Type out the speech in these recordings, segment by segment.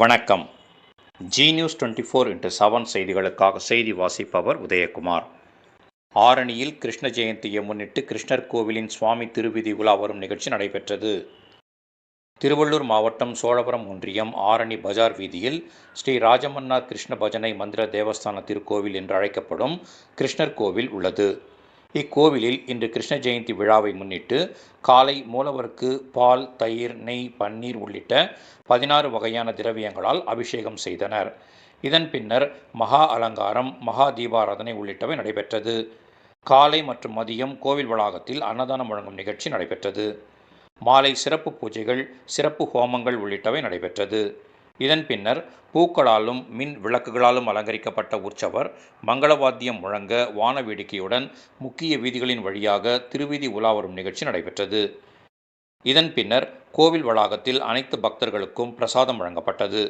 வணக்கம். Zee news twenty four into seven செய்திகளுக்காக செய்தி வாசிப்பவர் உதயகுமார். ஆரணியில் கிருஷ்ண ஜெயந்தியை முன்னிட்டு கிருஷ்ணர் கோவிலின் சுவாமி திருவிதி உலா வரும் நிகழ்ச்சி நடைபெற்றது. திருவள்ளூர் மாவட்டம் சோழபுரம் ஒன்றியம் ஆரணி பஜார் வீதியில் ஸ்ரீ ராஜமன்னார் கிருஷ்ண பஜனை மந்திர தேவஸ்தான திருக்கோவில் என்று அழைக்கப்படும் கிருஷ்ணர் கோவில் உள்ளது. இக்கோவிலில் இன்று கிருஷ்ண ஜெயந்தி விழாவை முன்னிட்டு காலை மூலவருக்கு பால் தயிர் நெய் பன்னீர் உள்ளிட்ட பதினாறு வகையான திரவியங்களால் அபிஷேகம் செய்தனர். இதன் பின்னர் மகா அலங்காரம் மகா தீபாராதனை உள்ளிட்டவை நடைபெற்றது. காலை மற்றும் மதியம் கோவில் வளாகத்தில் அன்னதானம் வழங்கும் நிகழ்ச்சி நடைபெற்றது. மாலை சிறப்பு பூஜைகள் சிறப்பு ஹோமங்கள் உள்ளிட்டவை நடைபெற்றது. இதன் பின்னர் பூக்களாலும் மின் விளக்குகளாலும் அலங்கரிக்கப்பட்ட உற்சவர் மங்களவாத்தியம் முழங்க வான வேடிக்கையுடன் முக்கிய வீதிகளின் வழியாக திருவீதி உலா வரும் நிகழ்ச்சி நடைபெற்றது. இதன் பின்னர் கோவில் வளாகத்தில் அனைத்து பக்தர்களுக்கும் பிரசாதம் வழங்கப்பட்டது.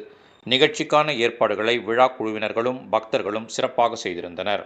நிகழ்ச்சிக்கான ஏற்பாடுகளை விழா குழுவினர்களும் பக்தர்களும் சிறப்பாக செய்திருந்தனர்.